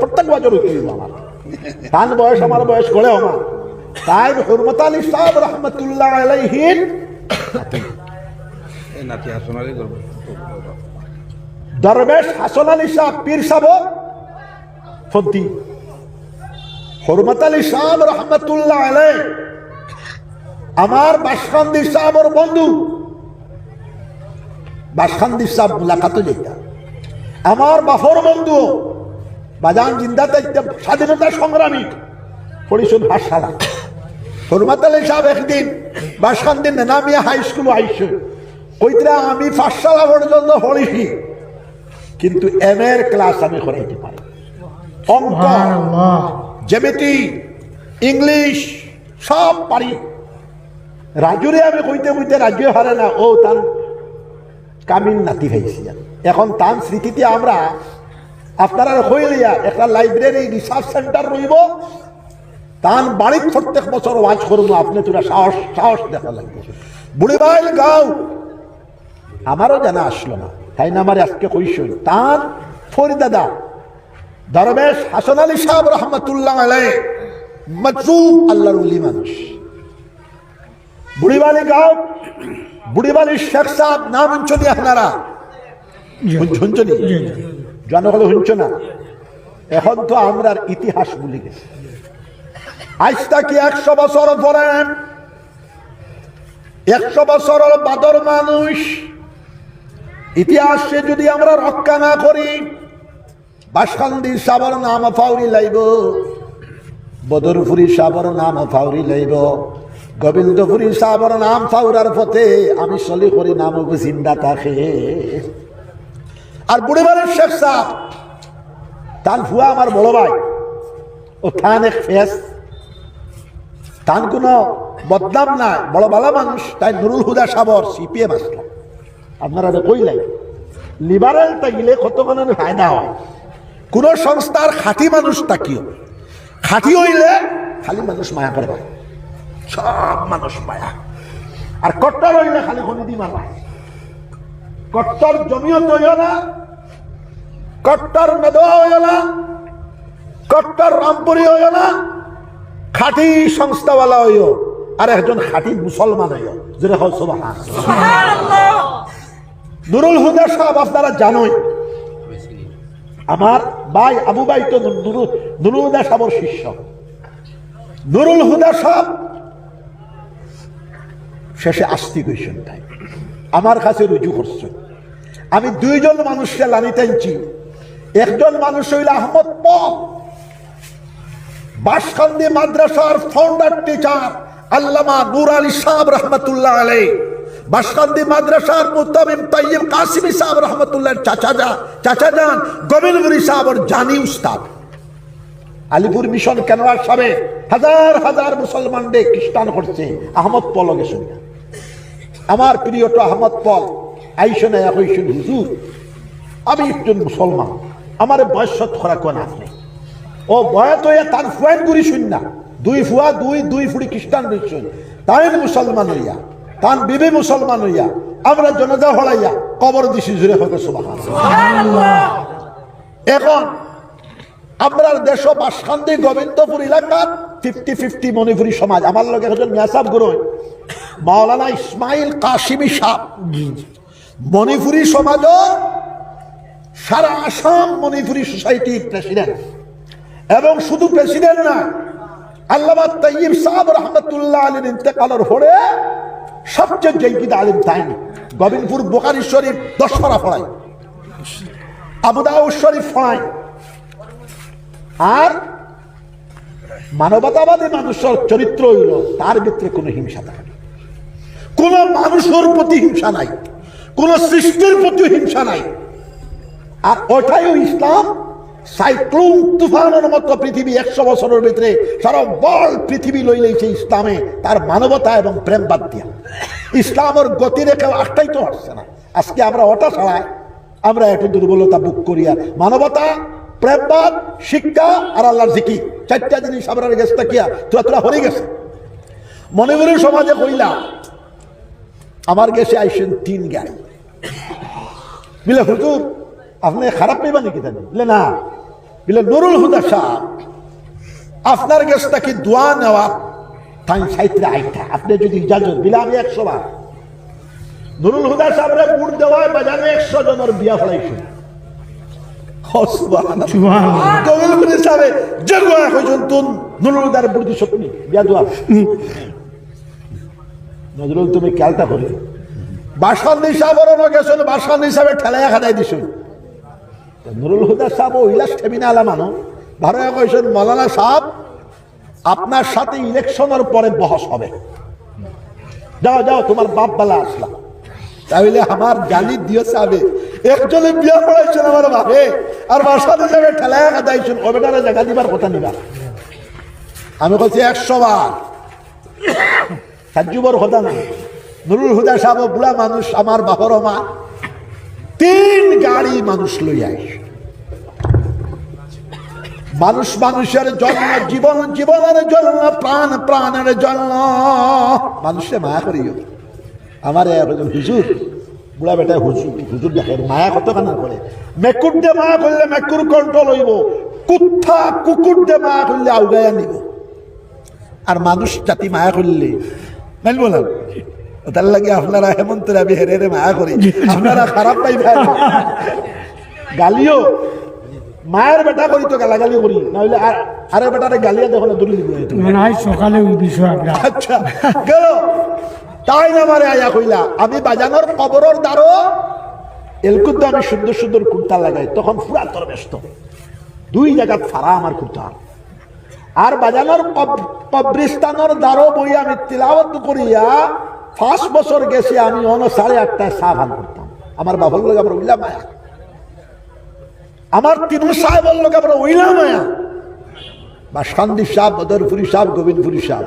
প্রত্যেক বছর উকিল আমার তান বয়স আমার বয়স গড়ে আমার তাই হুরমত আলী সাহেব রহমতুল্লাহ আলাইহিন। এই নাতি আসনারই করব দরবেশ হাসন আলী সাহ পীর সাহ ফদ্দি। হরমত আলী সাহ রহমতুল্লাহ আলাই আমার বাসখান্দি সাহর বন্ধু। বাসখান্দি সাহ মুলাকাত যেটা আমার বাফর বন্ধু। বাজান জিন্দাতে স্বাধীনতা সংগ্রামী পরিশোধ হাসালা হরমত আলী সাহেব একদিন বাসখান্দি নেনামিয়া হাই স্কুল আইসু কইতরা আমি পাঠশালা পর্যন্ত পড়িছি কিন্তু এম এর ক্লাস আমি করাইতে পারি অঙ্ক জ্যামিতি ইংলিশ সব পারি। রাজুরে আমি কইতে কইতে রাজ্য হারে না ও তার কামিন নাতি হয়েছি। এখন তার স্মৃতিতে আমরা আপনারা হইলিয়া একটা লাইব্রেরি রিসার্চ সেন্টার রইব তান বাড়ির প্রত্যেক বছর ওয়াজ করব আপনি তোরা সাহস সাহস দেখা লাগবে। বুড়িবাইল গাও। আমারও জানা আসলো না তাই না আমার আজকে কইসই তার ফরিদাদা দরবেশ হাসান আলী সাহেব রহমতুল্লাহ আলাই মজরুব আল্লাহর উলি মানুষ। বুড়িবালি গাঁও। বুড়িবালি শেখ সাহেব নাম শুনছনি আপনারা? শুনছনি জনগণ শুনছ না? এখন তো আমরা ইতিহাস ভুলে গেছি। আজ তাকে একশো বছর পরে, একশো বছরের বাদর মানুষ, ইতিহাসে যদি আমরা রক্ষা না করি বাসকান্দি সাবর নাম ফাউরি লাইব, বদরপুরি সাবর নাম ফাউরি লাইব, গোবিন্দপুরি সাবর নাম ফাউরার পথে আমি চলি করি নাম জিন্দা থাকে আর বুড়িবারের শেখ সাহ তান ফুয়া আমার বড় ভাই, ও থান এক ফেস। তান কোনো বদনাম নাই, বড় ভালো মানুষ, তাই নুরুল হুদা সাবর, সিপিএম আসলো। আপনারা তো কইলাই লিবারেল থাকিলে কতক্ষণের ফায়দা হয়? কোন সংস্থার খাঁটি মানুষ তাকিও খাঁটি হইলে খালি মানুষ মায়া করবে। সব মানুষ মায়া। আর কট্টর হইলে খালি হনিদি মারা কট্টর জমিও তৈল না কট্টর মেদোয়া হইল না কট্টর রামপুরি হইল না খাঁটি সংস্থাওয়ালা হইল আর একজন খাঁটি মুসলমান হইল যেটা হয় সব নুরুল হুদা সাহেব আপনারা জানোই আমার ভাই আবু ভাই তো নুরুল হুদা সাহেবের শিষ্য। নুরুল হুদা সাহেব শেষে আস্তি কইছেন তাই। আমার কাছে রুজু করছেন। আমি দুইজন মানুষকে লানি টানছি একজন মানুষ হইল আহমদ পপ। বাসকান্দি মাদ্রাসার ফাউন্ডার টিচার আল্লামা নুর আলী সাহেব রহমতুল্লাহ আলাই বাসকান্দি মাদ্রাসার মুতামিম তাইয়িব কাসিমি সাহেব রহমতুল্লাহ চাচা যা চাচা যান গোবিন্দপুরি সাহেবর জানি উস্তাদ। আলিপুর মিশন কেনরা সাবে হাজার হাজার মুসলমানদের খ্রিস্টান করছে। আহমদ পল গেছেন আমার প্রিয়টা আহমদ পল। আইসনে হইছেন হুজুর। আমি একজন মুসলমান। আমার বয়স খরা কোন আপনি ও তার ফুয়াইন গুড়ি শূন্য দুই ফুয়া দুই দুই ফুড়ি খ্রিস্টান রইছেন তাই মুসলমান হইয়া তান বিবি মুসলমান হইয়া আমরা জনতা হলাইয়া কবর দিছি জুড়ে হবে এখন আমরা দেশ বাসখান্দি গোবিন্দপুর এলাকার ফিফটি ফিফটি মণিপুরি সমাজ। আমার লোক একজন মেসাব গুরু মাওলানা ইসমাইল কাশিমি সাহ। মণিপুরি সমাজ সারা আসাম মণিপুরি সোসাইটির প্রেসিডেন্ট এবং শুধু প্রেসিডেন্ট না আলীর সবচেয়ে গোবিন্দপুর আর মানবতাবাদী মানুষের চরিত্র হইল, তার ভিতরে কোনো হিংসা থাকে। কোন মানুষের প্রতি হিংসা নাই। কোন সৃষ্টির প্রতি হিংসা নাই। আর ওটাই ইসলাম। সাইক্লোন তুফানের মতো পৃথিবী একশো বছরের ভিতরে সারা বল পৃথিবী লই লইছে ইসলামে। তার মানবতা এবং প্রেম বাদ দিয়া। ইসলামের গতি রেখে আটটাই তো আসছে না। আজকে আমরা ওটা ছাড়াই আমরা একটু দুর্বলতা বুক করি আর। মানবতা প্রেমবাদ শিক্ষা আর আল্লাহর জিকি চারটা জিনিস আমরা গেছে কিয়া তোরা তোরা হরে গেছে। মনে সমাজে কইলা আমার গেছে আইসেন তিন গাড়ি। বলে হুজুর আপনি খারাপ পেবা নাকি তাই বলে না। বলে নুরুল হুদা সাহ আপনার কাছটা কি দোয়া নেওয়া? তাই সাইত্রে আইটা আপনি যদি ইজাজত দিলে আমি একশো বার। নুরুল হুদা সাহেবরে বুট দেওয়ায় বাজারে একশো জনের বিয়া ফেলাইছে। কবিলপুরি সাহেব জগোয়া হয়েছেন তুন নুরুল হুদার বিয়া দোয়া। নজরুল, তুমি খেয়ালটা করি। বাসন হিসাবের গেছেন বাসন হিসাবে ঠেলাইয়া খাদাই দিছুন নুরুল হুদা সাহেব ওইলাস ঠেবিনা আলা মানো ভারত কইছেন মৌলানা সাহেব, আপনার সাথে ইলেকশনের পরে বহস হবে। যাও যাও, তোমার বাপ বেলা আসলা তাহলে আমার গালি দিও সাবে একজনে বিয়া পড়াইছেন আমার বাপে, আর বাসাতে যাবে ঠেলায় কাদাইছেন ওবেটারে জায়গা দিবার কথা নিবা। আমি বলছি একশো বার। সাজ্জুবর কথা না। নুরুল হুদা সাহেব, বুড়া মানুষ, আমার বাপর মা, তিন গাড়ি মানুষ লই আইস মানুষ মানুষের জন্য, জীবন জীবনের জন্য, প্রাণ প্রাণের জন্য। মানুষে মায়া করিও। আমার হুজুর, বুড়া বেটা হুজুর হুজুর দেখেন, মায়া কত কানা করে মেকুর দিয়ে মায়া করলে মেকুর কন্ট্রোল হইব। কুত্থা কুকুর দিয়ে মায়া করলে আউগাইয়া নিব। আর মানুষ জাতি মায়া করলে মাইল বললাম তার লাগে আপনারা হেমন্ত রাবি হেরে মায়া করি। আপনারা খারাপ পাইবেন গালিও। মায়ের বেটা করি তো গালাগালি করি। নাহলে আর- আরে বেটারে গালিয়া দেখো না দূরে দিব হয় সকালে আমরা আচ্ছা গেল। তাই না মারে আয়া কইলা। আমি বাজানোর কবরের দ্বারো এলকুদ্দ আমি সুন্দর সুন্দর কুর্তা লাগাই। তখন পুরা তোর ব্যস্ত। দুই জায়গা ফাড়া আমার কুর্তা। আর বাজানোর কব- কবরিস্তানোর দ্বারো বই আমি তিলাওয়াত করিয়া পাঁচ বছর গেছি আমি অন সাড়ে আটটায় করতাম। আমার বাবার লোক আমার উল্লা মায়া। আমার তিনু সাহেবের লোক আমরা উইলা মায়া। বা সন্দীপ সাহ বদরপুরি সাহ গোবিন্দপুরি সাহ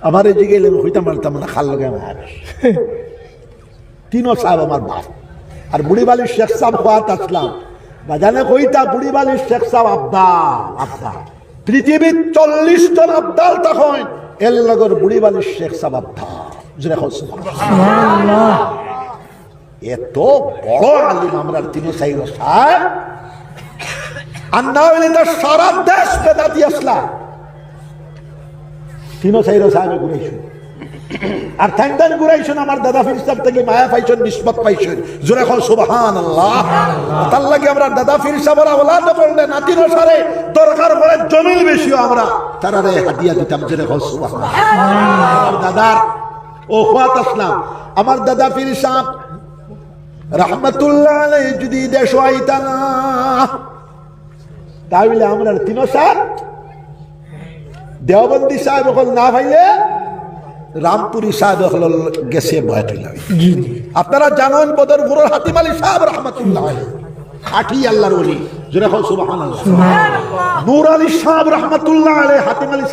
আমার এই দিকে এলেন হইতাম, মারতাম না, খাল লগে আমার তিনও সাহেব আমার বাপ। আর বুড়িবালির শেখ সাহেব খোয়াত আসলাম। বাজানে কইতা বুড়িবালির শেখ সাহেব আবদাল আবদাল পৃথিবীর চল্লিশ জন আবদাল তখন এলনগর বুড়িবালির শেখ আল্লাহ এত বড় আলিম আমরা তিনি হইলে তো সারা দেশ বেদাতি আসলাম তিনো সাইর সাহেব ঘুরাইছুন আর থ্যাংক দেন ঘুরাইছুন আমার দাদা ফির সাহেব থেকে, মায়া পাইছুন নিষ্পত পাইছুন। জোরে কল সুবহান আল্লাহ তার লাগে আমরা দাদা ফির সাহেবের আওলাদ করলে নাতির সারে দরকার পড়ে জমিল বেশিও আমরা। তারারে হাতিয়া দিতাম, জোরে কল সুবহান দাদার ও খোয়াত আসলাম। আমার দাদা ফির সাহেব রহমতুল্লাহ যদি দেশ আইতা না, তাহলে আমরা তিনো সার দেওবন্দি সাহেব হল না ভাইলে রামপুরি সাহেব হল গেছে বয়াত জি। জি আপনারা জানেন বদরপুরের হাতিম আলী সাহেব রহমতুল্লাহ আলাই আঠি আল্লাহর ওলি। জোরে হল সুবহান নূর আলী সাহেব রহমতুল্লাহ আলাই হাতিম আলী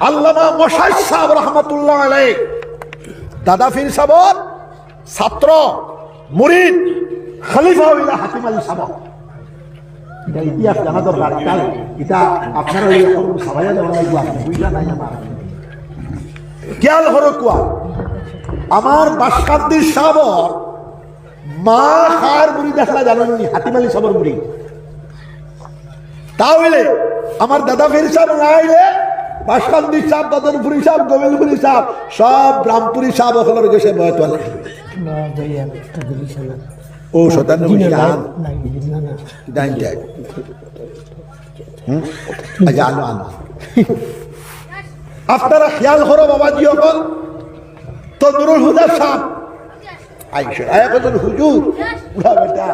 আল্লামা মশাই সাহেব রহমতুল্লাহ আলাই দাদা ফির সাহেব ছাত্র মুরিদ খলিফা হইলা হাতিম আলী সাহেব ইতিহাস জানা দরকার এটা আপনারা সবাই দেওয়া লাগবে বুঝলা নাই আমার। খেয়াল হরো কুয়া। আমার বাসকান্দির সাবর মা খার বুড়ি দেখলা জানেননি হাতিম আলী সাবর বুড়ি তাহলে আমার দাদা ফির সাহেব না আইলে বাসকান্দির সাহেব বদরপুরি সাহেব গোবিন্দপুরি সাহেব সব রামপুরি সাহেব ওখানে গেছে বয়ত না ও শতানব্বই না, না, না, না, না। আচ্ছা আনো আনো। আপনারা খেয়াল করো বাবাজি অকল। তো নুরুল হুদা একজন হুজুর বুড়া বেটা।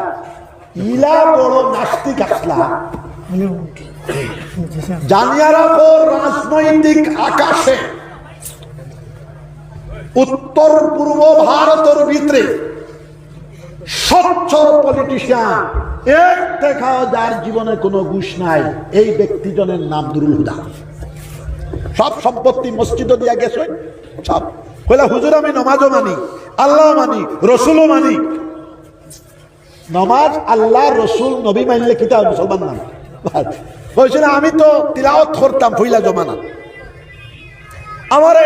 ইলা বড় রাজনৈতিক আকাশে উত্তর পূর্ব ভারতের ভিতরে স্বচ্ছ পলিটিশিয়ান এক দেখাও যার জীবনে কোনো ঘুষ নাই, এই ব্যক্তিজনের নাম নুরুল হুদা। সব সম্পত্তি মসজিদও দিয়া গেছে। সব। কইলা, হুজুর, আমি নমাজও মানি আল্লাহ মানি, রসুলও মানি। নমাজ আল্লাহ, রসুল, নবী মানলে কিতা মুসলমান নাম বলছে না, আমি তো তিলাওয়াত করতাম ফইলা জমানা। আমারে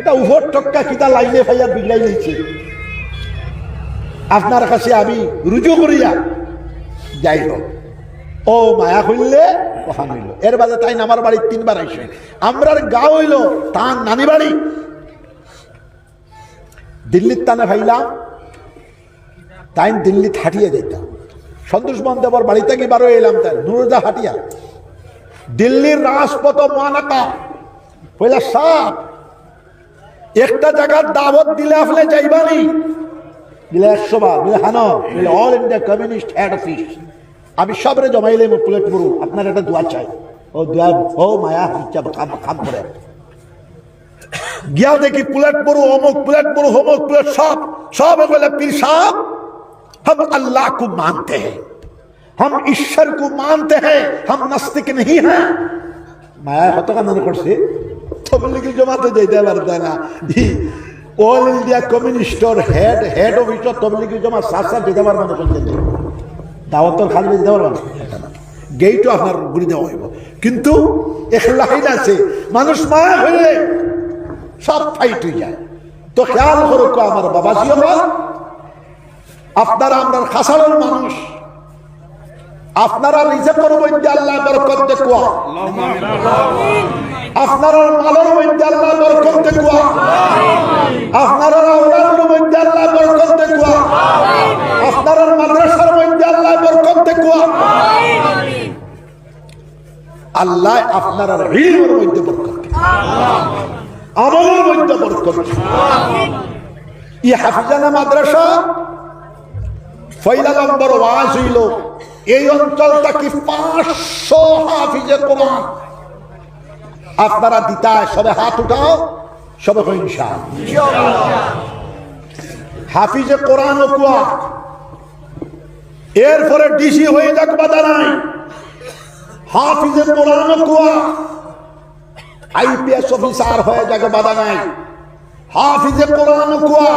এটা উভর টক্কা কিতা লাইনে ফাইয়া বিগড়াই নিচ্ছে আপনার কাছে আমি রুজু করিয়া যাই হোক ও মায়া হইলে কহান হইল। এর বাদে তাই আমার বাড়ি তিনবার আইসে। আমরার গাঁও হইল তার নানি বাড়ি। দিল্লির তানে ভাইলাম, তাই দিল্লি হাঁটিয়ে যেতাম সন্তোষ বন্দেবর বাড়িতে থেকে বারো এলাম তাই? নুরজা হাটিয়া। দিল্লির রাজপথ মহানাকা। পয়লা সাপ, একটা জায়গার দাবত দিলে আপনি যাইবানি? বিলে একশো বার। বিলে হানো all India communist head office আমি সবরে জমাইলে প্লেট মরু আপনার একটা দোয়া চাই। ও দোয়া, ও মায়া খাম করে। গিয়া দেখি প্লেট মরু অমুক প্লেট মরু অমুক প্লেট, সব সব বলে, পীর সাহ হম আল্লাহ কু মানতে হ্যাঁ হম ঈশ্বর কু মানতে হ্যাঁ হম নাস্তিক নেই হ্যাঁ মায়া হত কান্দন করছে তবলিগি জমাতে যাইতে পারতে না। অল ইন্ডিয়া কমিউনিস্টর হেড হেড অফিসার তবলিগি জমা সাত সাত দিতে পারবে না। দাওয়াতর খালি যেতে পারবে না। গেইটও আপনার ঘুরে দেওয়া হইব। কিন্তু এক লাইন আছে, মানুষ মায়া হইলে সব ফাইট হয়ে যায়। তো খেয়াল করো কো আমার বাবা জিও আপনারা আমরা খাসাড়ের মানুষ। আপনারা রিজেকের মধ্যে আল্লাহ বরকত দেখুয়া। আপনারা মালের মধ্যে আল্লাহ বরকত দেখুয়া। আপনারা আওলাদের মধ্যে আল্লাহ বরকত দেখুয়া। আপনারা আল্লাহ দেখুয়া আল্লাহ আপনারা মধ্যে বরকত আমলের মধ্যে বরকত হাফিজানা মাদ্রাসা কি পাঁচশো হাফিজে কোরআন? আপনারা দিতায় সবে হাত উঠাও, সবে হিংসা হাফিজে কোরআন কুয়া এরপরে ডিসি হয়ে যাক বাধা নাই হাফিজে কোরআন কুয়া। আইপিএস অফিসার হয়ে যাক বাধা নাই হাফিজে কোরআন কুয়া।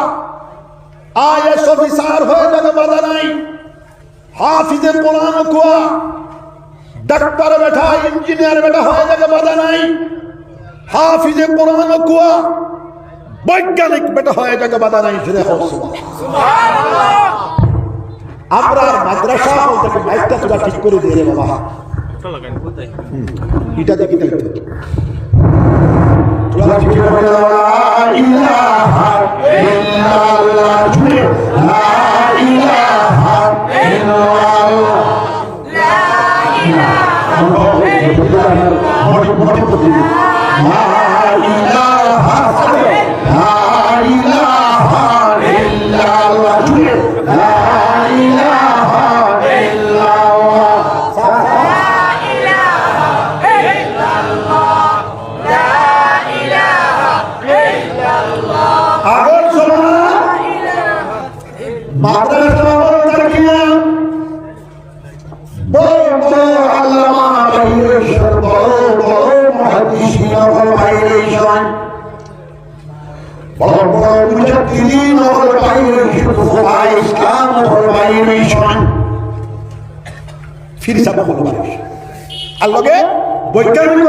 আইএস অফিসার হয়ে যাবে বাধা নাই হাফিজে কোরআন কুয়া। ডাক্তার বেটা, ইঞ্জিনিয়ার বেটা হয়ে যাবে বাধা নাই হাফিজে কোরআন কুয়া। বৈজ্ঞানিক বেটা হয়ে যাবে বাধা নাই ফিরে আমরা মাদ্রাসা বলতে মাইকটা তোরা ঠিক করে দিয়ে বাবা। এটা দেখি দেখতে তোরা ঠিক করে লা Allah. সাবা হল আর লগে বৈজ্ঞানিক